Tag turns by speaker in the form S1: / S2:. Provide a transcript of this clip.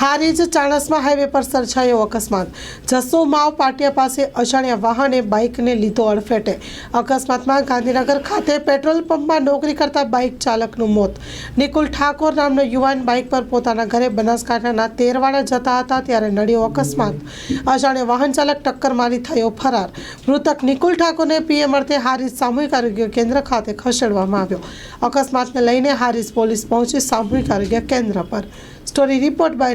S1: Harij ચાણસમાં highway પર સર્જાયો અકસ્માત. જસો માવ પાટિયા પાસે અજાણ્યા વાહને બાઇકને લીધો અડફેટે. અકસ્માતમાં ગાંધીનગર ખાતે પેટ્રોલ પંપમાં નોકરી કરતા બાઇક ચાલકનું મોત. નિકુલ ઠાકોર નામનો યુવાન બાઇક પર પોતાના ઘરે બનાસકાંઠાના તેરવાડા જતા હતા ત્યારે નડ્યો અકસ્માત. અજાણ્યો વાહન ચાલક ટક્કર મારી થયો ફરાર. મૃતક નિકુલ ઠાકોરને પીએમ અર્થે હારીજ સામૂહિક આરોગ્ય કેન્દ્ર ખાતે ખસેડવામાં આવ્યો. અકસ્માતને લઈને હારીજ પોલીસ પહોંચી સામૂહિક આરોગ્ય કેન્દ્ર પર. Story report by